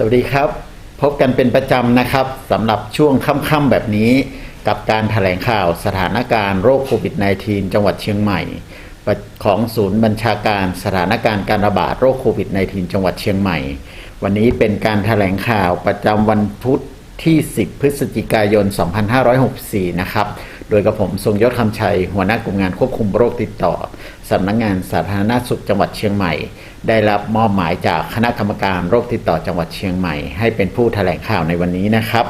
สวัสดีครับ พบกันเป็นประจำนะครับสำหรับช่วงค่ำๆแบบนี้กับการถแถลงข่าวสถานการณ์โรคโควิด -19 จังหวัดเชียงใหม่ ของศูนย์บัญชาการสถานการณ์การระบาดโรคโควิด -19 จังหวัดเชียงใหม่ วันนี้เป็นการถแถลงข่าวประจำวันพุธที่ 10 พฤศจิกายน 2564 นะครับ โดยกระผมทรงยศคำชัย หัวหน้ากลุ่มงานควบคุมโรคติดต่อสำนักงงานสาธารณสุขจังหวัดเชียงใหม่ ได้รับมอบหมายจากคณะกรรมการโรคติดต่อจังหวัดเชียงใหม่ ให้เป็นผู้แถลงข่าวในวันนี้นะครับ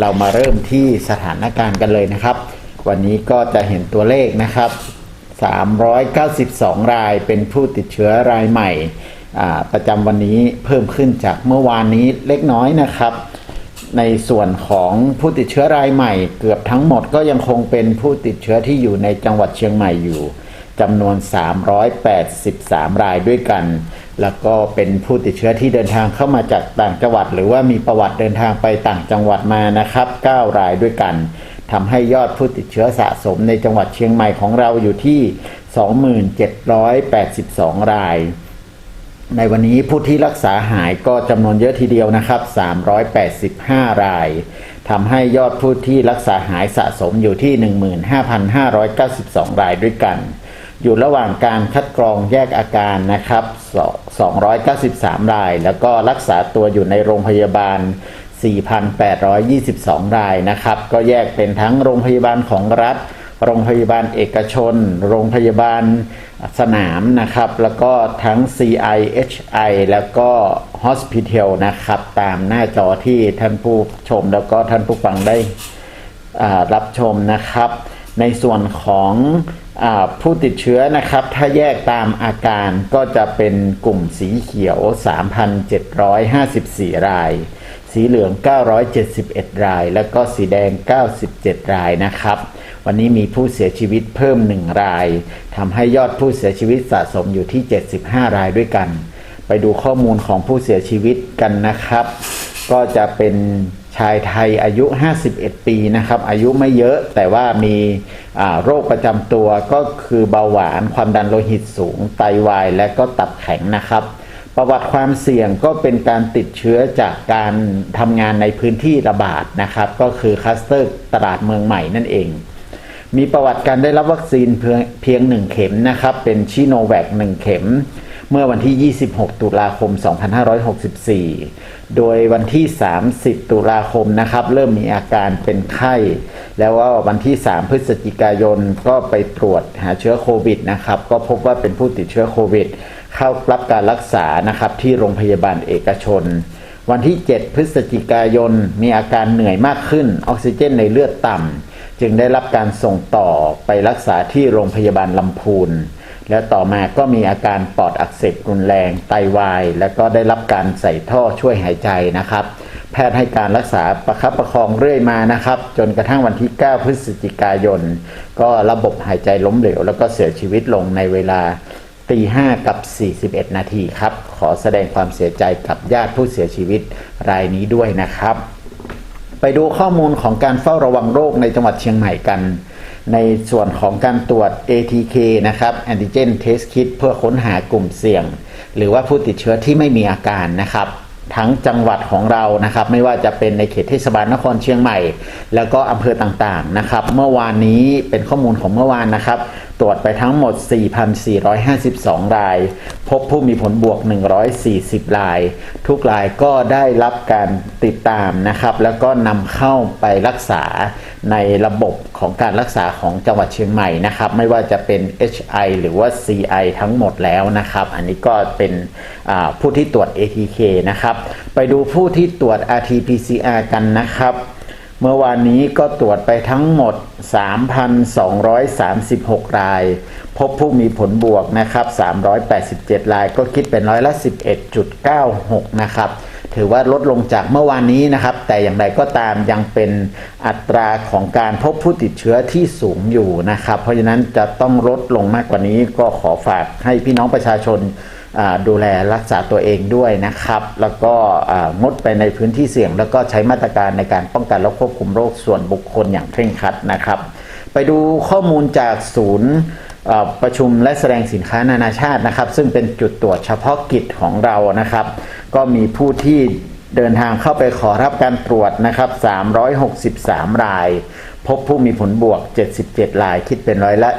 เรามาเริ่มที่สถานการณ์กันเลยนะครับ วันนี้ก็จะเห็นตัวเลขนะครับ 392 รายเป็นผู้ติดเชื้อรายใหม่ประจำวันนี้เพิ่มขึ้นจากเมื่อวานนี้เล็กน้อยนะครับ ในส่วนของผู้ติดเชื้อรายใหม่ เกือบทั้งหมดก็ยังคงเป็นผู้ติดเชื้อที่อยู่ในจังหวัดเชียงใหม่อยู่ จำนวน 383 รายด้วยกัน แล้วก็เป็นผู้ติดเชื้อที่เดินทางเข้ามาจากต่างจังหวัด หรือว่ามีประวัติเดินทางไปต่างจังหวัดมานะครับ 9 รายด้วยกันทำให้ยอดผู้ติดเชื้อสะสมในจังหวัดเชียงใหม่ของเราอยู่ที่ 2782 ราย ในวันนี้ผู้ที่รักษาหายก็จำนวนเยอะทีเดียวนะครับ 385 รายทำให้ยอดผู้ที่รักษาหายสะสมอยู่ที่ 15,592 รายด้วยกัน อยู่ระหว่างการคัดกรองแยกอาการนะครับ 293 ราย แล้วก็รักษาตัวอยู่ในโรงพยาบาล 4,822 รายนะครับ ก็แยกเป็นทั้งโรงพยาบาลของรัฐ โรงพยาบาลเอกชน โรงพยาบาลสนามนะครับ แล้วก็ทั้ง CIHI แล้วก็ Hospital นะครับ ตามหน้าจอที่ท่านผู้ชมแล้วก็ท่านผู้ฟังได้รับชมนะครับ ในส่วนของอผู้ติดเชื้อนะครับ ถ้าแยกตามอาการก็จะเป็นกลุ่มสีเขียว 3,754 ราย สีเหลือง 971 ราย แล้วก็สีแดง 97 รายนะครับ วันนี้มีผู้เสียชีวิตเพิ่ม 1 รายทำให้ยอดผู้เสียชีวิตสะสมอยู่ที่ 75 รายด้วยกัน ไปดูข้อมูลของผู้เสียชีวิตกันนะครับ ก็จะเป็นชายไทยอายุ 51 ปีนะครับ อายุไม่เยอะแต่ว่ามีโรคประจำตัวก็คือเบาหวานความดันโลหิตสูง ไตวาย และก็ตับแข็งนะครับ ประวัติความเสี่ยงก็เป็นการติดเชื้อจากการทำงานในพื้นที่ระบาดนะครับ ก็คือคลัสเตอร์ตลาดเมืองใหม่นั่นเอง มีประวัติการได้รับวัคซีนเพียงเพียงหนึ่งเข็มนะครับ เป็นชิโนแวคหนึ่งเข็ม เมื่อวันที่ 26 ตุลาคม 2564 โดยวันที่ 30 ตุลาคมนะครับ เริ่มมีอาการเป็นไข้ แล้วว่าวันที่ 3 พฤศจิกายนก็ไปตรวจหาเชื้อโควิดนะครับ ก็พบว่าเป็นผู้ติดเชื้อโควิด เข้ารับการรักษานะครับที่โรงพยาบาลเอกชน วันที่ 7 พฤศจิกายนมีอาการเหนื่อยมากขึ้น ออกซิเจนในเลือดต่ำจึงได้รับการส่งต่อไปรักษาที่โรงพยาบาลลำพูน แล้วต่อมาก็มีอาการปอดอักเสบรุนแรงไตวาย แล้วก็ได้รับการใส่ท่อช่วยหายใจนะครับ แพทย์ให้การรักษาประคับประคองเรื่อยมานะครับ จนกระทั่งวันที่ 9 พฤศจิกายน ก็ระบบหายใจล้มเหลว แล้วก็เสียชีวิตลงในเวลาตีห้ากับ 41 นาทีครับ ขอแสดงความเสียใจกับญาติผู้เสียชีวิตรายนี้ด้วยนะครับ ไปดูข้อมูลของการเฝ้าระวังโรคในจังหวัดเชียงใหม่กัน ในส่วนของการตรวจ ATK นะครับ Antigen Test Kit เพื่อค้นหากลุ่มเสี่ยง หรือว่าผู้ติดเชื้อที่ไม่มีอาการนะครับ ทั้งจังหวัดของเรานะครับ ไม่ว่าจะเป็นในเขตเทศบาลนครเชียงใหม่ แล้วก็อำเภอต่างๆนะครับ เมื่อวานนี้เป็นข้อมูลของเมื่อวานนะครับ ตรวจไปทั้งหมด 4,452 ราย พบผู้มีผลบวก 140 ราย ทุกรายก็ได้รับการติดตามนะครับ แล้วก็นำเข้าไปรักษาในระบบของการรักษาของจังหวัดเชียงใหม่นะครับ ไม่ว่าจะเป็น HI หรือว่า CI ทั้งหมดแล้วนะครับ อันนี้ก็เป็นผู้ที่ตรวจ ATK นะครับ ไปดูผู้ที่ตรวจ RT-PCR กันนะครับ เมื่อวานนี้ก็ตรวจไปทั้งหมด 3,236 ราย พบผู้มีผลบวกนะครับ 387 ราย ก็คิดเป็นร้อยละ 11.96 นะครับ ถือว่าลดลงจากเมื่อวานนี้นะครับ แต่อย่างไรก็ตามยังเป็นอัตราของการพบผู้ติดเชื้อที่สูงอยู่นะครับ เพราะฉะนั้นจะต้องลดลงมากกว่านี้ก็ขอฝากให้พี่น้องประชาชน ดูแลรักษาตัวเองด้วยนะครับ แล้วก็งดไปในพื้นที่เสี่ยง แล้วก็ใช้มาตรการในการป้องกันและควบคุมโรคส่วนบุคคลอย่างเคร่งครัดนะครับ ไปดูข้อมูลจากศูนย์ประชุมและแสดงสินค้านานาชาตินะครับ ซึ่งเป็นจุดตรวจเฉพาะกิจของเรานะครับ ก็มีผู้ที่เดินทางเข้าไปขอรับการตรวจนะครับ 363 ราย พบผู้มีผลบวก 77รายคิดเป็นร้อยละ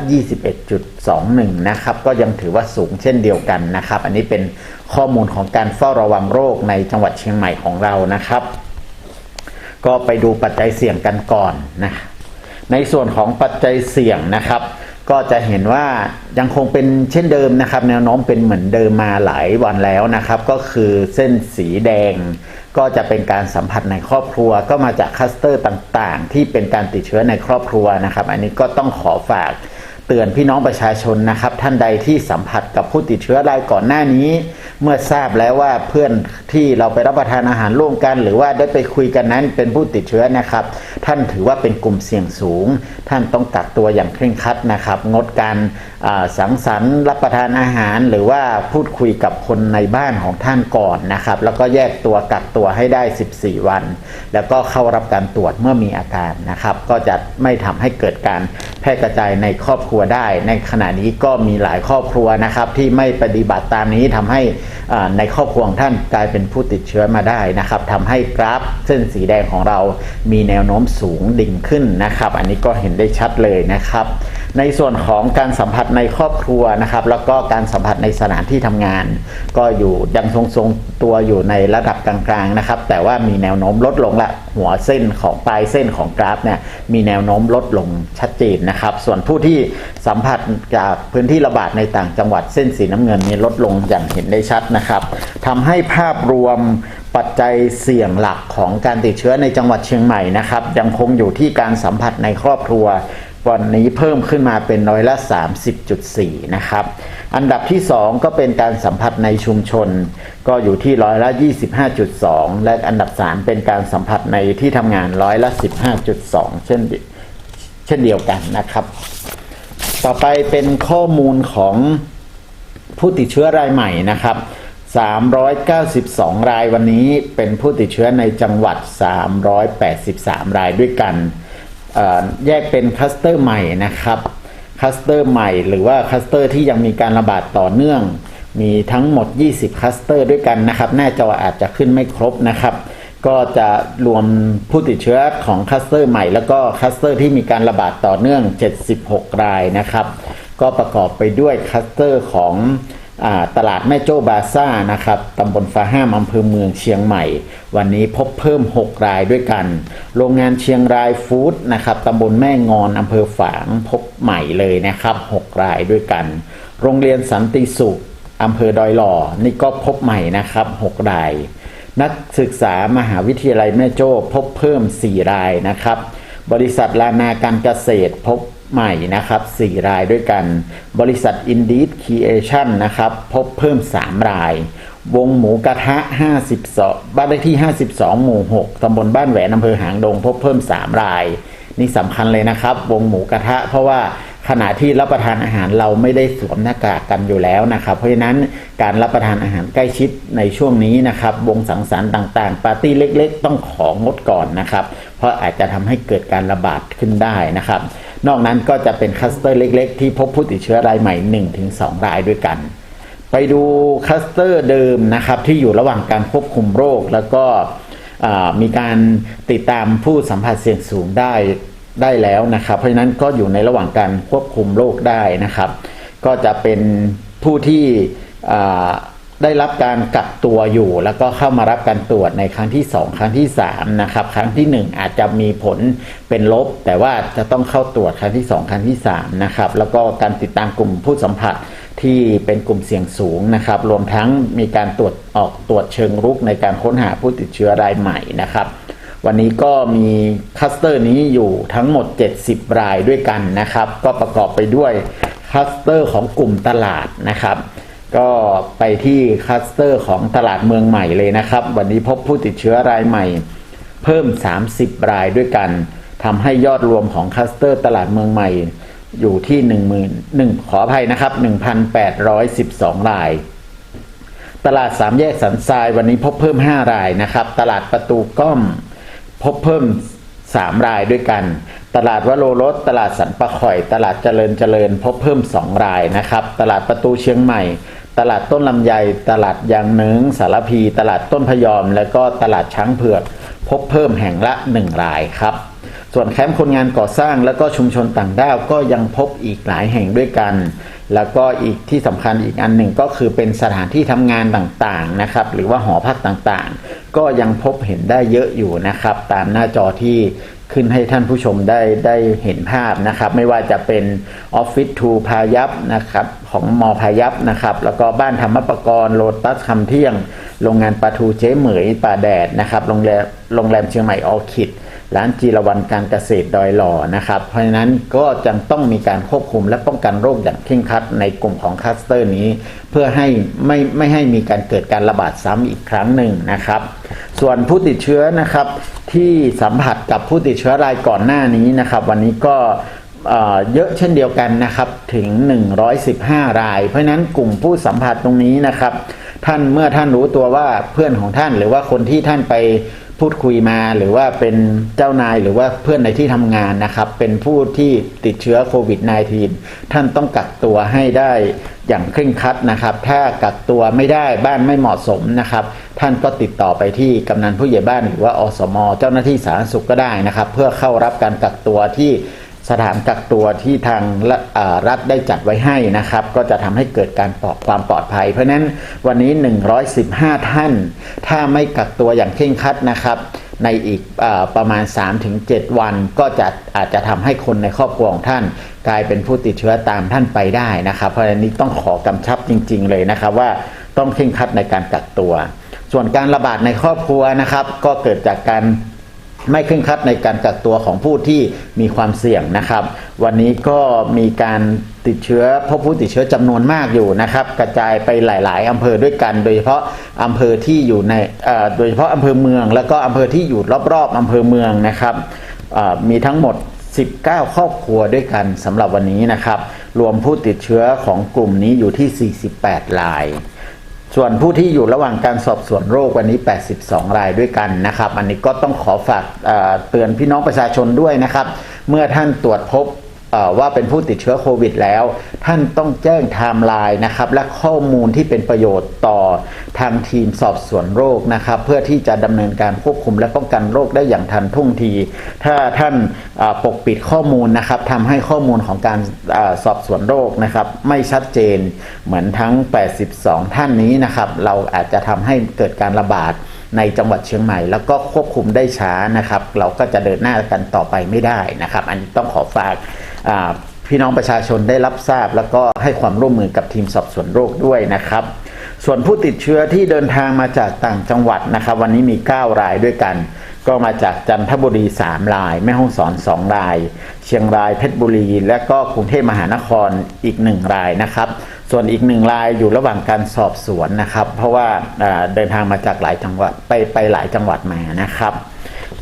21.21 นะครับ ก็ยังถือว่าสูงเช่นเดียวกันนะครับ อันนี้เป็นข้อมูลของการเฝ้าระวังโรคในจังหวัดเชียงใหม่ของเรานะครับ ก็ไปดูปัจจัยเสี่ยงกันก่อนนะในส่วนของปัจจัยเสี่ยงนะครับ ก็จะเห็นว่ายังคงเป็นเช่นเดิมนะครับ แนวโน้มเป็นเหมือนเดิมมาหลายวันแล้วนะครับ ก็คือเส้นสีแดง ก็จะเป็นการสัมผัสในครอบครัว ก็มาจากคัสเตอร์ต่างๆ ที่เป็นการติดเชื้อในครอบครัวนะครับ อันนี้ก็ต้องขอฝากเตือนพี่น้องประชาชนนะครับ ท่านใดที่สัมผัสกับผู้ติดเชื้อรายก่อนหน้านี้ เมื่อทราบแล้วว่าเพื่อนที่เราไปรับประทานอาหารร่วมกัน หรือว่าได้ไปคุยกันนั้นเป็นผู้ติดเชื้อนะครับ ท่านถือว่าเป็นกลุ่มเสี่ยงสูง ท่านต้องกักตัวอย่างเคร่งครัดนะครับ งดการ สังสรรค์รับประทานอาหารหรือว่าพูดคุยกับคนในบ้านของท่านก่อนนะครับ แล้วก็แยกตัวกักตัวให้ได้ 14 วัน แล้วก็เข้ารับการตรวจเมื่อมีอาการนะครับ ก็จะไม่ทำให้เกิดการแพร่กระจายในครอบครัวได้ ในขณะนี้ก็มีหลายครอบครัวนะครับ ที่ไม่ปฏิบัติตามนี้ทำให้ในครอบครัวของท่านกลายเป็นผู้ติดเชื้อมาได้นะครับทำให้กราฟเส้นสีแดงของเรามีแนวโน้มสูงดิ่งขึ้นนะครับ อันนี้ก็เห็นได้ชัดเลยนะครับ ในส่วนของการสัมผัสในครอบครัวนะครับ แล้วก็การสัมผัสในสถานที่ทำงาน ก็อยู่ยังทรงๆตัวอยู่ในระดับกลางๆนะครับ แต่ว่ามีแนวโน้มลดลงละหัวเส้นของปลายเส้นของกราฟเนี่ยมีแนวโน้มลดลงชัดเจนนะครับ ส่วนผู้ที่สัมผัสจากพื้นที่ระบาดในต่างจังหวัดเส้นสีน้ำเงินนี่ลดลงอย่างเห็นได้ชัดนะครับทำให้ภาพรวมปัจจัยเสี่ยงหลักของการติดเชื้อในจังหวัดเชียงใหม่นะครับยังคงอยู่ที่การสัมผัสในครอบครัว วันนี้เพิ่มขึ้นมาเป็นร้อยละ 30.4 นะครับ อันดับที่ 2 ก็เป็นการสัมผัสในชุมชน ก็อยู่ที่ร้อยละ 25.2 และอันดับ 3 เป็นการสัมผัสในที่ทำงานร้อยละ 15.2 เช่นเดีเช่นเดียวกันนะครับ ต่อไปเป็นข้อมูลของผู้ติดเชื้อรายใหม่นะครับ 392 รายวันนี้เป็นผู้ติดเชื้อในจังหวัด 383 รายด้วยกัน แยกเป็นคลัสเตอร์ใหม่นะครับคลัสเตอร์ใหม่หรือว่าคลัสเตอร์ที่ยังมีการระบาดต่อเนื่อง มีทั้งหมด 20คลัสเตอร์ด้วยกันนะครับ หน้าจออาจจะขึ้นไม่ครบนะครับ ก็จะรวมผู้ติดเชื้อของคลัสเตอร์ใหม่ แล้วก็คลัสเตอร์ที่มีการระบาดต่อเนื่อง 76 รายนะครับ ก็ประกอบไปด้วยคลัสเตอร์ของ ตลาดแม่โจ้บาซ่านะครับตำบลฟ้าห้ามอำเภอเมืองเชียงใหม่ วันนี้พบเพิ่ม 6 รายด้วยกัน โรงงานเชียงรายฟู้ดนะครับตำบลแม่งอนอำเภอฝางพบใหม่เลยนะครับ 6 รายด้วยกัน โรงเรียนสันติสุขอำเภอดอยหล่อนี่ก็พบใหม่นะครับ 6 ราย นักศึกษามหาวิทยาลัยแม่โจ้พบเพิ่ม 4 รายนะครับ บริษัทลานาการเกษตรพบ ใหม่นะครับ 4 รายด้วยกัน บริษัท Indeed Creation นะครับ พบเพิ่ม 3 รายวงหมูกระทะ 52 บ้านเลขที่ 52 หมู่ 6 ตำบลบ้านแหวนอำเภอหางดง พบเพิ่ม 3 ราย นี่สำคัญเลยนะครับ วงหมูกระทะ เพราะว่าขณะที่รับประทานอาหารเราไม่ได้สวมหน้ากากกันอยู่แล้วนะครับ เพราะฉะนั้นการรับประทานอาหารใกล้ชิดในช่วงนี้นะครับ วงสังสรรค์ต่างๆ ปาร์ตี้เล็ก ๆ ต้องของดก่อนนะครับ เพราะอาจจะทำให้เกิดการระบาดขึ้นได้นะครับ นอกนั้นก็จะเป็นคลัสเตอร์เล็ก ๆ ที่พบผู้ติดเชื้อรายใหม่ 1-2 รายด้วยกัน ไปดูคลัสเตอร์เดิมนะครับที่อยู่ระหว่างการควบคุมโรค แล้วก็มีการติดตามผู้สัมผัสเสี่ยงสูงได้ได้แล้วนะครับ เพราะฉะนั้นก็อยู่ในระหว่างการควบคุมโรคได้นะครับ ก็จะเป็นผู้ที่ ได้รับการกักตัวอยู่ แล้วก็เข้ามารับการตรวจในครั้งที่ 2 ครั้งที่3นะครับครั้งที่ 1 อาจจะมีผลเป็นลบ แต่ว่าจะต้องเข้าตรวจครั้งที่ 2 ครั้งที่3นะครับแล้วก็การติดตามกลุ่มผู้สัมผัสที่เป็นกลุ่มเสี่ยงสูงนะครับ รวมทั้งมีการตรวจออกตรวจเชิงรุกในการค้นหาผู้ติดเชื้อรายใหม่นะครับ วันนี้ก็มีคัสเตอร์นี้อยู่ทั้งหมด 70 รายด้วยกันนะครับ ก็ประกอบไปด้วยคัสเตอร์ของกลุ่มตลาดนะครับ ก็ไปที่คลัสเตอร์ของตลาดเมืองใหม่เลยนะครับ วันนี้พบผู้ติดเชื้อรายใหม่ เพิ่ม 30 รายด้วยกันทำให้ยอดรวมของคลัสเตอร์ตลาดเมืองใหม่อยู่ที่1 0 0 0 0ขออภัยนะครับ 1,812 ราย ตลาดสามแยกสันทรายวันนี้พบเพิ่ม 5 รายนะครับ ตลาดประตูก้อม พบเพิ่ม 3 รายด้วยกัน ตลาดวโรรสตลาดสันปะข่อย ตลาดเจริญเจริญ พบเพิ่ม 2 รายนะครับ ตลาดประตูเชียงใหม่ ตลาดต้นลำไย ตลาดยางเนิงสารพี ตลาดต้นพยอม และก็ตลาดช้างเผือก พบเพิ่มแห่งละ 1 รายครับ ส่วนแคมป์คนงานก่อสร้างและก็ชุมชนต่างด้าวก็ยังพบอีกหลายแห่งด้วยกัน แล้วก็อีกที่สำคัญอีกอันหนึ่งก็คือเป็นสถานที่ทำงานต่างๆนะครับ หรือว่าหอพักต่างๆ ก็ยังพบเห็นได้เยอะอยู่นะครับ ตามหน้าจอที่ขึ้นให้ท่านผู้ชมได้ได้เห็นภาพนะครับ ไม่ว่าจะเป็นออฟฟิศทูพายัพนะครับของมอพายัพนะครับ แล้วก็บ้านธรรมประกรณ์โลตัสคำเที่ยง โรงงานปลาทูเจ๊เหมยป่าแดดนะครับโรงแรมโรงแรมเชียงใหม่ออคิด ร้านจีรวันการเกษตรดอยหล่อนะครับ เพราะฉะนั้นก็จะต้องมีการควบคุมและป้องกันโรคอย่างเคร่งครัดในกลุ่มของคลัสเตอร์นี้ เพื่อให้ไม่ไม่ให้มีการเกิดการระบาดซ้ำอีกครั้งหนึ่งนะครับ ส่วนผู้ติดเชื้อนะครับ ที่สัมผัสกับผู้ติดเชื้อรายก่อนหน้านี้นะครับ วันนี้ก็เอ่อเยอะเช่นเดียวกันนะครับถึง 115 ราย เพราะฉะนั้นกลุ่มผู้สัมผัสตรงนี้นะครับ ท่านเมื่อท่านรู้ตัวว่าเพื่อนของท่านหรือว่าคนที่ท่านไป พูดคุยมาหรือว่าเป็นเจ้านายหรือว่าเพื่อนในที่ทำงานนะครับ เป็นผู้ที่ติดเชื้อโควิด -19 ท่านต้องกักตัวให้ได้อย่างเคร่งครัดนะครับ ถ้ากักตัวไม่ได้บ้านไม่เหมาะสมนะครับ ท่านก็ติดต่อไปที่กำนันผู้ใหญ่บ้านหรือว่าอสม เจ้าหน้าที่สาธารณสุขก็ได้นะครับ เพื่อเข้ารับการกักตัวที่ สถานกักตัวที่ทางรัฐได้จัดไว้ให้นะครับ ก็จะทำให้เกิดการปลอดความปลอดภัย เพราะฉะนั้นวันนี้ 115 ท่าน ถ้าไม่กักตัวอย่างเคร่งครัดนะครับ ในอีกอประมาณ 3-7 วัน ก็จะอาจจะทำให้คนในครอบครัวของท่าน กลายเป็นผู้ติดเชื้อตามท่านไปได้นะครับ เพราะฉะนั้นนี้ต้องขอกำชับจริง ๆ เลยนะครับว่าต้องเคร่งครัดในการกักตัว ส่วนการระบาดในครอบครัวนะครับ ก็เกิดจากการ ไม่เคร่งครัดในการกักตัวของผู้ที่มีความเสี่ยงนะครับ วันนี้ก็มีการติดเชื้อพบผู้ติดเชื้อจำนวนมากอยู่นะครับ กระจายไปหลาย ๆอำเภอด้วยกัน โดยเฉพาะอำเภอที่อยู่ในโดยเฉพาะอำเภอเมือง แล้วก็อำเภอที่อยู่รอบ ๆอำเภอเมืองนะครับมีทั้งหมด 19 ครอบครัวด้วยกันสำหรับวันนี้นะครับ รวมผู้ติดเชื้อของกลุ่มนี้อยู่ที่ 48ราย ส่วนผู้ที่อยู่ระหว่างการสอบสวนโรควันนี้ 82 รายด้วยกันนะครับ อันนี้ก็ต้องขอฝากเตือนพี่น้องประชาชนด้วยนะครับ เมื่อท่านตรวจพบ ว่าเป็นผู้ติดเชื้อโควิดแล้ว ท่านต้องแจ้งไทม์ไลน์นะครับ และข้อมูลที่เป็นประโยชน์ต่อทางทีมสอบสวนโรคนะครับ เพื่อที่จะดำเนินการควบคุมและป้องกันโรคได้อย่างทันท่วงที ถ้าท่านปกปิดข้อมูลนะครับทำให้ข้อมูลของการอสอบสวนโรคนะครับ ไม่ชัดเจนเหมือนทั้ง 82 ท่านนี้นะครับ เราอาจจะทำให้เกิดการระบาดในจังหวัดเชียงใหม่แล้วก็ควบคุมได้ช้านะครับ เราก็จะเดินหน้ากันต่อไปไม่ได้นะครับ อันนี้ต้องขอฝาก พี่น้องประชาชนได้รับทราบ แล้วก็ให้ความร่วมมือกับทีมสอบสวนโรคด้วยนะครับ ส่วนผู้ติดเชื้อที่เดินทางมาจากต่างจังหวัดนะครับ วันนี้มี 9 รายด้วยกัน ก็มาจากจันทบุรี 3 ราย แม่ฮ่องสอน 2 ราย เชียงรายเพชรบุรี และก็กรุงเทพมหานครอีก 1 รายนะครับ ส่วนอีกหนึ่งรายอยู่ระหว่างการสอบสวนนะครับ เพราะว่าอ่าเดินทางมาจากหลายจังหวัดไปไปหลายจังหวัดมานะครับ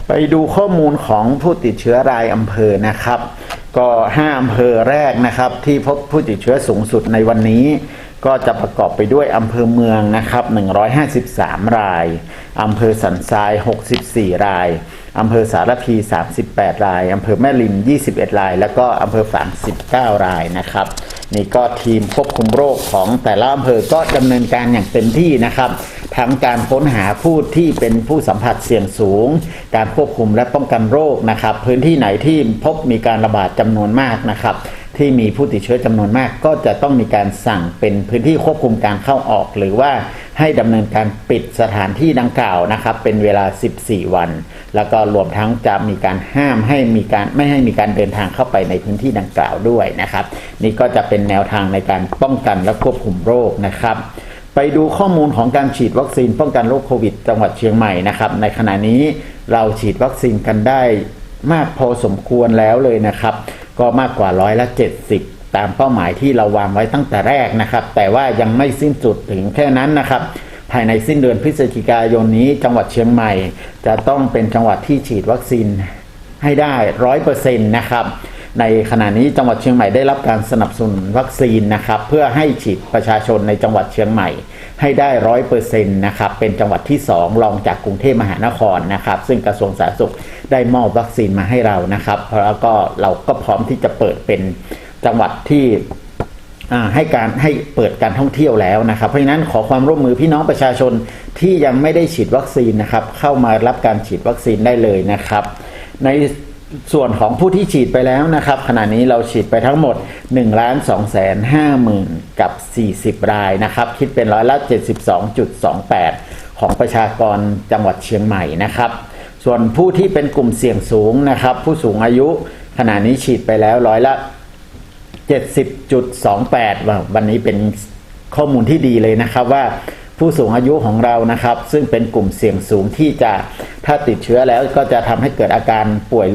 ไปดูข้อมูลของผู้ติดเชื้อรายอำเภอนะครับ ก็5อำเภอแรกนะครับที่พบผู้ติดเชื้อสูงสุดในวันนี้ ก็จะประกอบไปด้วยอำเภอเมืองนะครับ 153 รายอำเภอสันทราย 64 รายอำเภอสารพี 38 รายอำเภอแม่ริม 21 ราย แล้วก็อำเภอฝาง 19 รายนะครับ นี่ก็ทีมควบคุมโรคของแต่ละอำเภอก็ดำเนินการอย่างเต็มที่นะครับ ทั้งการค้นหาผู้ที่เป็นผู้สัมผัสเสี่ยงสูง การควบคุมและป้องกันโรคนะครับ พื้นที่ไหนที่พบมีการระบาดจำนวนมากนะครับ ที่มีผู้ติดเชื้อจำนวนมาก ก็จะต้องมีการสั่งเป็นพื้นที่ควบคุมการเข้าออก หรือว่าให้ดำเนินการปิดสถานที่ดังกล่าวนะครับ เป็นเวลา 14 วัน แล้วก็รวมทั้งจะมีการห้ามให้มีการไม่ให้มีการเดินทางเข้าไปในพื้นที่ดังกล่าวด้วยนะครับ นี่ก็จะเป็นแนวทางในการป้องกันและควบคุมโรคนะครับไปดูข้อมูลของการฉีดวัคซีนป้องกันโรคโควิด จังหวัดเชียงใหม่นะครับในขณะนี้เราฉีดวัคซีนกันได้มากพอสมควรแล้วเลยนะครับ ก็มากกว่าร้อยละ 70 ตามเป้าหมายที่เราวางไว้ตั้งแต่แรกนะครับ แต่ว่ายังไม่สิ้นสุดถึงแค่นั้นนะครับ ภายในสิ้นเดือนพฤศจิกายนนี้จังหวัดเชียงใหม่ จะต้องเป็นจังหวัดที่ฉีดวัคซีนให้ได้ร้อยเปอร์เซ็นต์นะครับในขณะนี้จังหวัดเชียงใหม่ได้รับการสนับสนุนวัคซีนนะครับ เพื่อให้ฉีดประชาชนในจังหวัดเชียงใหม่ ให้ได้ร้อยเปอร์เซ็นต์นะครับเป็นจังหวัดที่สองรองจากกรุงเทพมหานครนะครับ ซึ่งกระทรวงสาธารณสุขได้มอบวัคซีนมาให้เรานะครับแล้วก็เราก็พร้อมที่จะเปิดเป็นจังหวัดที่ให้การให้เปิดการท่องเที่ยวแล้วนะครับ เพราะฉะนั้นขอความร่วมมือพี่น้องประชาชนที่ยังไม่ได้ฉีดวัคซีนนะครับ เข้ามารับการฉีดวัคซีนได้เลยนะครับ ใน ส่วนของผู้ที่ฉีดไปแล้วนะครับ ขณะนี้เราฉีดไปทั้งหมด1นึ่งล้านสองแสนห้าหมื่นกับ 40 รายนะครับ คิดเป็นร้อยละ 72.28 ของประชากรจังหวัดเชียงใหม่นะครับ ส่วนผู้ที่เป็นกลุ่มเสี่ยงสูงนะครับ ผู้สูงอายุขณะนี้ฉีดไปแล้วร้อยละ 70.28 วันนี้เป็นข้อมูลที่ดีเลยนะครับว่า ผู้สูงอายุของเรานะครับ ซึ่งเป็นกลุ่มเสี่ยงสูงที่จะถ้าติดเชื้อแล้วก็จะทำให้เกิดอาการป่วย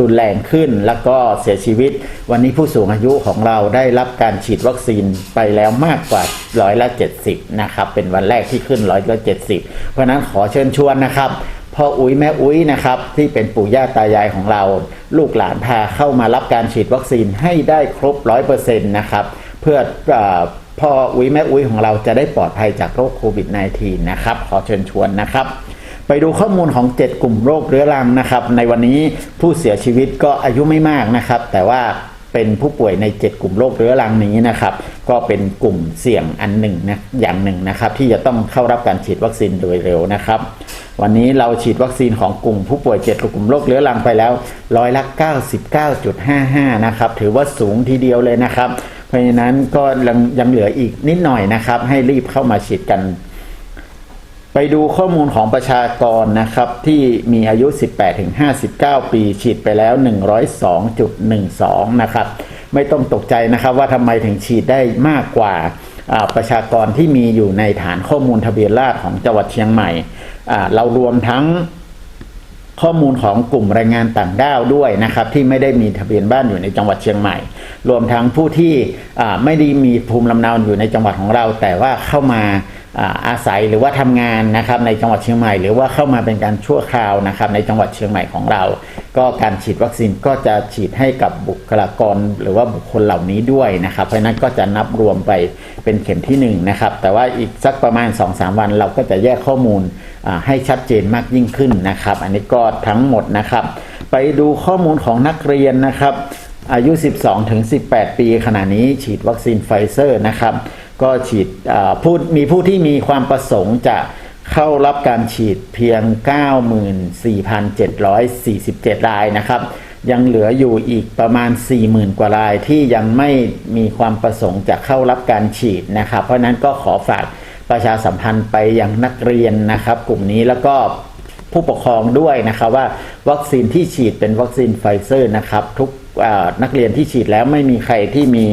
รุนแรงขึ้น แล้วก็เสียชีวิต วันนี้ผู้สูงอายุของเราได้รับการฉีดวัคซีนไปแล้วมากกว่าร้อยละ70นะครับเป็นวันแรกที่ขึ้นร้อยละ70 เพราะนั้นขอเชิญชวนนะครับพ่ออุ้ยแม่อุ้ยนะครับที่เป็นปู่ย่าตายายของเรา ลูกหลานพาเข้ามารับการฉีดวัคซีนให้ได้ครบร้อยเปอร์เซ็นต์นะครับเพื่ออ พ่ออุ้ยแม่อุ้ยของเราจะได้ปลอดภัยจากโรคโควิด -19 นะครับ ขอเชิญชวนนะครับ ไปดูข้อมูลของ 7 กลุ่มโรคเรื้อรังนะครับ ในวันนี้ผู้เสียชีวิตก็อายุไม่มากนะครับ แต่ว่าเป็นผู้ป่วยใน 7 กลุ่มโรคเรื้อรังนี้นะครับ ก็เป็นกลุ่มเสี่ยงอันหนึ่งนะอย่างหนึ่งนะครับ ที่จะต้องเข้ารับการฉีดวัคซีนโดยเร็วนะครับ วันนี้เราฉีดวัคซีนของกลุ่มผู้ป่วย 7 กลุ่มโรคเรื้อรังไปแล้วร้อยละ 99.55 นะครับ ถือว่าสูงทีเดียวเลยนะครับ เพราะฉะนั้นก็ยังเหลืออีกนิดหน่อยนะครับ ให้รีบเข้ามาฉีดกัน ไปดูข้อมูลของประชากรนะครับ ที่มีอายุ 18-59 ปีฉีดไปแล้ว 102.12 นะครับ ไม่ต้องตกใจนะครับว่าทำไมถึงฉีดได้มากกว่าประชากรที่มีอยู่ในฐานข้อมูลทะเบียนราษฎรของจังหวัดเชียงใหม่ เรารวมทั้ง ข้อมูลของกลุ่มแรงงานต่างด้าวด้วยนะครับที่ไม่ได้มีทะเบียนบ้านอยู่ในจังหวัดเชียงใหม่ รวมทั้งผู้ที่ไม่ได้มีภูมิลำเนาอยู่ในจังหวัดของเรา แต่ว่าเข้ามา อาอาศัยหรือว่าทำงานนะครับในจังหวัดเชียงใหม่ หรือว่าเข้ามาเป็นการชั่วคราวนะครับในจังหวัดเชียงใหม่ของเรา ก็การฉีดวัคซีนก็จะฉีดให้กับบุคลากร หรือว่าบุคคลเหล่านี้ด้วยนะครับ เพราะนั้นก็จะนับรวมไปเป็นเข็มที่หนึ่งนะครับ แต่ว่าอีกสักประมาณ 2-3 วันเราก็จะแยกข้อมูลให้ชัดเจนมากยิ่งขึ้นนะครับ อันนี้ก็ทั้งหมดนะครับ ไปดูข้อมูลของนักเรียนนะครับ อายุ 12ถึง18 ปีขณะนี้ฉีดวัคซีนไฟเซอร์นะครับ ก็ฉีดผู้มีผู้ที่มีความประสงค์จะเข้ารับการฉีดเพียง 94,747 รายนะครับ ยังเหลืออยู่อีกประมาณ 40,000 กว่ารายที่ยังไม่มีความประสงค์จะเข้ารับการฉีดนะครับ เพราะนั้นก็ขอฝากประชาสัมพันธ์ไปยังนักเรียนนะครับ กลุ่มนี้แล้วก็ผู้ปกครองด้วยนะครับว่าวัคซีนที่ฉีดเป็นวัคซีนไฟเซอร์นะครับ ทุกนักเรียนที่ฉีดแล้วไม่มีใครที่มี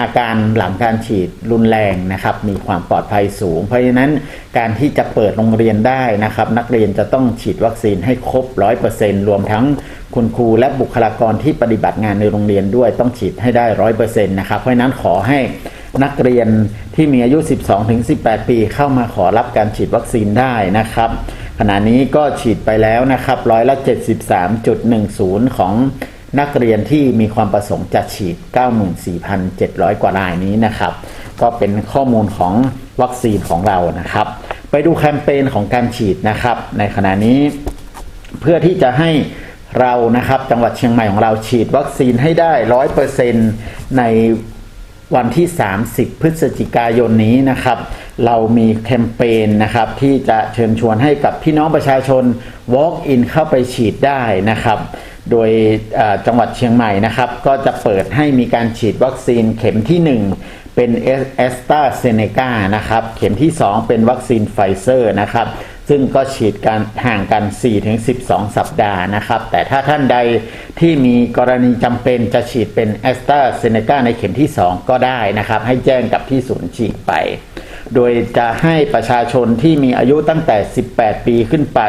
อาอาการหลังการฉีดรุนแรงนะครับ มีความปลอดภัยสูง เพราะฉะนั้นการที่จะเปิดโรงเรียนได้นะครับ นักเรียนจะต้องฉีดวัคซีนให้ครบ 100%รวมทั้งคุณครูและบุคลากรที่ปฏิบัติงานในโรงเรียนด้วยต้องฉีดให้ได้ 100%นะครับ เพราะฉะนั้นขอให้นักเรียนที่มีอายุ 12-18 ปีเข้ามาขอรับการฉีดวัคซีนได้นะครับ ขณะนี้ก็ฉีดไปแล้วนะครับร้อยละ73.10 ของ นักเรียนที่มีความประสงค์จะฉีด 94,700 กว่ารายนี้นะครับ ก็เป็นข้อมูลของวัคซีนของเรานะครับ ไปดูแคมเปญของการฉีดนะครับ ในขณะนี้เพื่อที่จะให้เรานะครับจังหวัดเชียงใหม่ของเราฉีดวัคซีนให้ได้ 100%ในวันที่ 30 พฤศจิกายนนี้นะครับ เรามีแคมเปญนะครับ ที่จะเชิญชวนให้กับพี่น้องประชาชน walk in เข้าไปฉีดได้นะครับ โดยจังหวัดเชียงใหม่นะครับ ก็จะเปิดให้มีการฉีดวัคซีนเข็มที่ 1 เป็นแอสตราเซเนกานะครับ เข็มที่ 2 เป็นวัคซีนไฟเซอร์นะครับ ซึ่งก็ฉีดกันห่างกัน 4-12 สัปดาห์นะครับ แต่ถ้าท่านใดที่มีกรณีจำเป็นจะฉีดเป็นแอสตราเซเนกาในเข็มที่ 2 ก็ได้นะครับ ให้แจ้งกับที่ศูนย์ฉีดไป โดยจะให้ประชาชนที่มีอายุตั้งแต่ 18 ปีขึ้นไป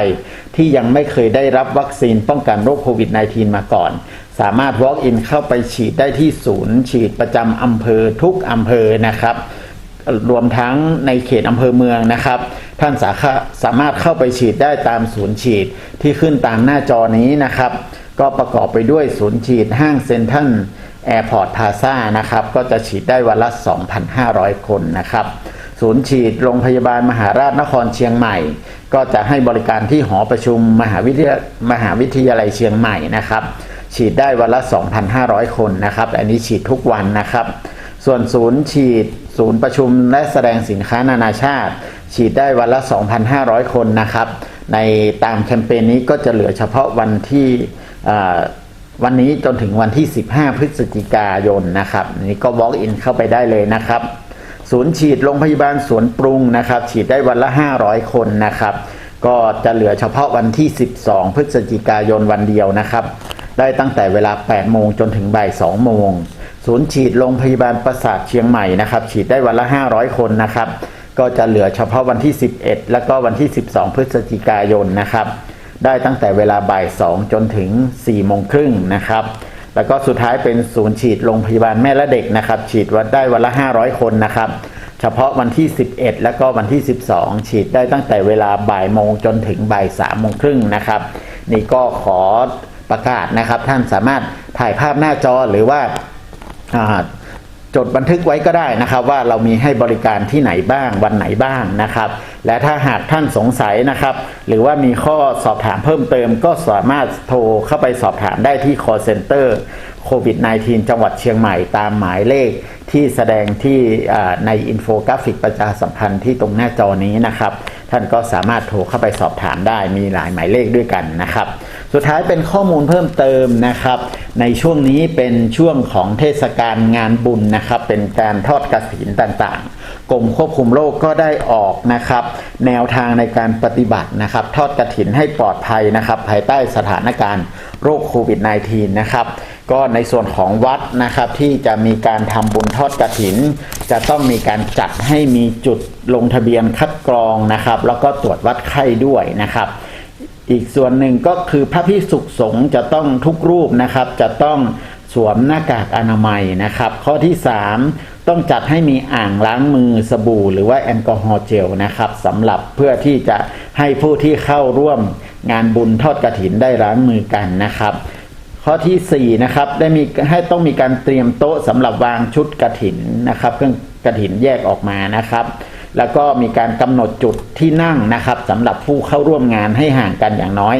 ที่ยังไม่เคยได้รับวัคซีนป้องกันโรคโควิด -19 มาก่อน สามารถ walk in เข้าไปฉีดได้ที่ศูนย์ ฉีดประจำอำเภอทุกอำเภอนะครับรวมทั้งในเขตอำเภอเมืองนะครับ ท่านสาขาสามารถเข้าไปฉีดได้ตามศูนย์ฉีดที่ขึ้นตามหน้าจอนี้นะครับ ก็ประกอบไปด้วยศูนย์ฉีดห้างเซ็นทรัลแอร์พอร์ตพาซ่านะครับ ก็จะฉีดได้วันละ 2,500 คนนะครับ ศูนย์ฉีดโรงพยาบาลมหาราชนครเชียงใหม่ ก็จะให้บริการที่หอประชุมมหาวิทยามหาวิทยาลัยเชียงใหม่นะครับ ฉีดได้วันละ 2,500 คนนะครับ อันนี้ฉีดทุกวันนะครับ ส่วนศูนย์ฉีด ศูนย์ประชุมและแสดงสินค้านานาชาติ ฉีดได้วันละ 2,500 คนนะครับ ในตามแคมเปญนี้ก็จะเหลือเฉพาะวันที่วันนี้จนถึงวันที่ 15 พฤศจิกายนนะครับอันนี้ก็ walk in เข้าไปได้เลยนะครับ ศูนย์ฉีดโรงพยาบาลสวนปรุงนะครับ ฉีดได้วันละ 500 คนนะครับ ก็จะเหลือเฉพาะวันที่ 12 พฤศจิกายนวันเดียวนะครับ ได้ตั้งแต่เวลา 8 โมงจนถึงบ่าย 2 โมง ศูนย์ฉีดโรงพยาบาลประสาทเชียงใหม่นะครับ ฉีดได้วันละ 500 คนนะครับ ก็จะเหลือเฉพาะวันที่ 11 แล้วก็วันที่ 12 พฤศจิกายนนะครับ ได้ตั้งแต่เวลาบ่าย 2 จนถึง 4 โมงครึ่งนะครับ แล้วก็สุดท้ายเป็นศูนย์ฉีดโรงพยาบาลแม่และเด็กนะครับ ฉีดวัดได้วันละ 500 คนนะครับ เฉพาะวันที่ 11 แล้วก็วันที่ 12 ฉีดได้ตั้งแต่เวลาบ่ายโมงจนถึงบ่ายสามโมงครึ่งนะครับ นี่ก็ขอประกาศนะครับ ท่านสามารถถ่ายภาพหน้าจอหรือว่าอ่า จดบันทึกไว้ก็ได้นะครับว่าเรามีให้บริการที่ไหนบ้างวันไหนบ้างนะครับ และถ้าหากท่านสงสัยนะครับ หรือว่ามีข้อสอบถามเพิ่มเติม ก็สามารถโทรเข้าไปสอบถามได้ที่ call center โควิด -19 จังหวัดเชียงใหม่ตามหมายเลขที่แสดงที่ในอินโฟกราฟิกประชาสัมพันธ์ที่ตรงหน้าจอนี้นะครับ ท่านก็สามารถโทรเข้าไปสอบถามได้มีหลายหมายเลขด้วยกันนะครับ สุดท้ายเป็นข้อมูลเพิ่มเติมนะครับ ในช่วงนี้เป็นช่วงของเทศกาลงานบุญนะครับ เป็นการทอดกฐินต่างๆกรมควบคุมโรคก็ได้ออกนะครับ แนวทางในการปฏิบัตินะครับ ทอดกฐินให้ปลอดภัยนะครับ ภายใต้สถานการณ์โรคโควิด -19 นะครับ ก็ในส่วนของวัดนะครับที่จะมีการทำบุญทอดกฐิน จะต้องมีการจัดให้มีจุดลงทะเบียนคัดกรองนะครับ แล้วก็ตรวจวัดไข้ด้วยนะครับ อีกส่วนหนึ่งก็คือพระพิสุสงฆ์จะต้องทุกรูปนะครับ จะต้องสวมหน้ากากอนามัยนะครับ ข้อที่ 3 ต้องจัดให้มีอ่างล้างมือสบู่ หรือว่าแอลกอฮอล์เจลนะครับสำหรับเพื่อที่จะให้ผู้ที่เข้าร่วมงานบุญทอดกระถินได้ล้างมือกันนะครับ ข้อที่4นะครับได้มีให้ต้องมีการเตรียมโต๊ะสำหรับวางชุดกระถินนะครับเครื่องกระถินแยกออกมานะครับ แล้วก็มีการกำหนดจุดที่นั่งนะครับสำหรับผู้เข้าร่วมงานให้ห่างกันอย่างน้อย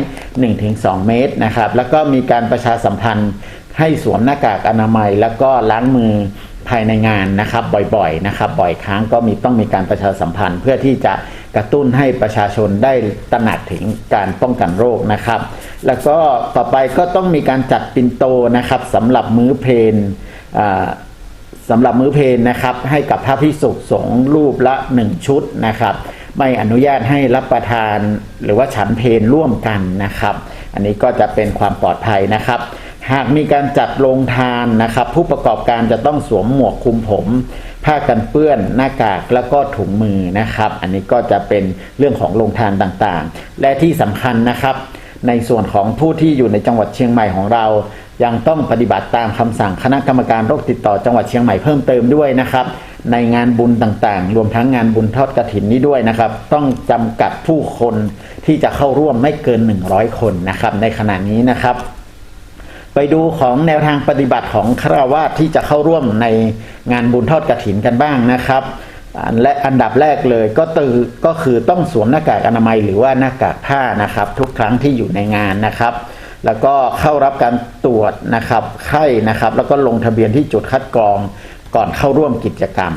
1-2 เมตรนะครับ แล้วก็มีการประชาสัมพันธ์ให้สวมหน้ากากอนามัย แล้วก็ล้างมือภายในงานนะครับบ่อยๆนะครับ บ่อยครั้งก็มีต้องมีการประชาสัมพันธ์เพื่อที่จะ กระตุ้นให้ประชาชนได้ตระหนักถึงการป้องกันโรคนะครับ แล้วก็ต่อไปก็ต้องมีการจัดปินโตนะครับสำหรับมื้อเพลนสำหรับมื้อเพลนนะครับให้กับพระพิสุสงฆ์รูปละ 1 ชุดนะครับ ไม่อนุญาตให้รับประทานหรือว่าฉันเพลนร่วมกันนะครับ อันนี้ก็จะเป็นความปลอดภัยนะครับ หากมีการจัดโรงทานนะครับ ผู้ประกอบการจะต้องสวมหมวกคลุมผม ผ้ากันเปื้อนหน้ากากแล้วก็ถุงมือนะครับ อันนี้ก็จะเป็นเรื่องของโรงทานต่างๆ และที่สำคัญนะครับ ในส่วนของผู้ที่อยู่ในจังหวัดเชียงใหม่ของเรายังต้องปฏิบัติตามคำสั่งคณะกรรมการโรคติดต่อจังหวัดเชียงใหม่เพิ่มเติมด้วยนะครับ ในงานบุญต่างๆ รวมทั้งงานบุญทอดกระถินนี้ด้วยนะครับ ต้องจำกัดผู้คนที่จะเข้าร่วมไม่เกิน 100 คนนะครับ ในขณะนี้นะครับ ไปดูของแนวทางปฏิบัติของคราวาสที่จะเข้าร่วมในงานบุญทอดกระถินกันบ้างนะครับและอันดับแรกเลยก็ตือก็คือต้องสวมหน้ากากอนามัยหรือว่าหน้ากากผ้านะครับ ทุกครั้งที่อยู่ในงานนะครับ แล้วก็เข้ารับการตรวจนะครับไข้นะครับ แล้วก็ลงทะเบียนที่จุดคัดกรองก่อนเข้าร่วมกิจกรรม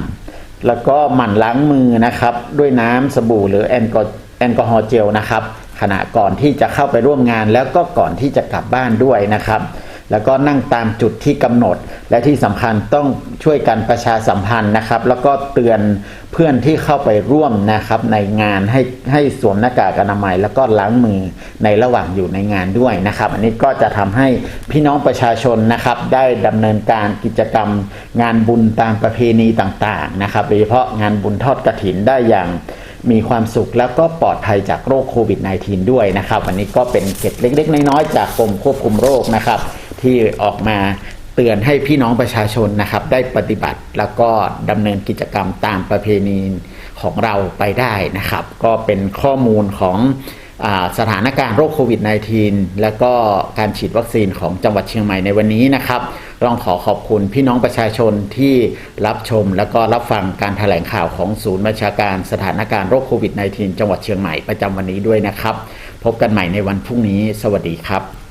แล้วก็หมั่นล้างมือนะครับ ด้วยน้ำสบู่หรือแอลกอแอลกอฮอล์เจลนะครับขณะก่อนที่จะเข้าไปร่วมงานแล้วก็ก่อนที่จะกลับบ้านด้วยนะครับ แล้วก็นั่งตามจุดที่กำหนด และที่สำคัญต้องช่วยกันประชาสัมพันธ์นะครับ แล้วก็เตือนเพื่อนที่เข้าไปร่วมนะครับในงานให้ให้สวมหน้ากากอนามัย แล้วก็ล้างมือในระหว่างอยู่ในงานด้วยนะครับ อันนี้ก็จะทำให้พี่น้องประชาชนนะครับได้ดำเนินการกิจกรรมงานบุญตามประเพณีต่างๆนะครับโดยเฉพาะงานบุญทอดกระถินได้อย่างมีความสุขแล้วก็ปลอดภัยจากโรคโควิด -19 ด้วยนะครับ อันนี้ก็เป็นเกร็ดเล็กๆ น้อยๆ จากกรมควบคุมโรคนะครับ ที่ออกมาเตือนให้พี่น้องประชาชนนะครับ ได้ปฏิบัติแล้วก็ดำเนินกิจกรรมตามประเพณีของเราไปได้นะครับ ก็เป็นข้อมูลของอสถานการณ์โรคโควิด -19 แล้วก็การฉีดวัคซีนของจังหวัดเชียงใหม่ในวันนี้นะครับต้องขอขอบคุณพี่น้องประชาชนที่รับชม แล้วก็รับฟังการแถลงข่าวของศูนย์บัญชาการสถานการณ์โรคโควิด -19 จังหวัดเชียงใหม่ประจำวันนี้ด้วยนะครับ พบกันใหม่ในวันพรุ่งนี้ สวัสดีครับ